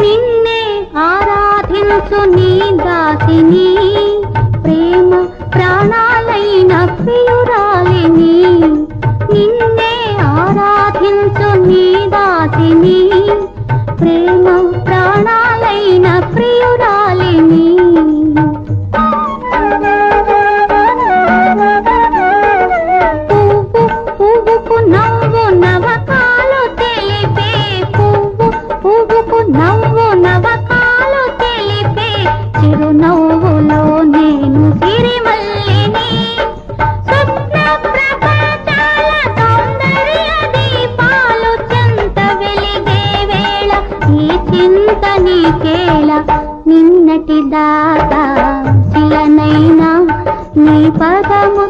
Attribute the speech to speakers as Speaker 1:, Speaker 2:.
Speaker 1: నిన్నే ఆరాధించు నీ దాసిని ప్రేమ ప్రాణాలైన ప్రియురాలిని. నిన్నే ఆరాధించు నీ ఈ చింత నీకేలా నిన్నటి దాకా శిలనైనా నీ పదము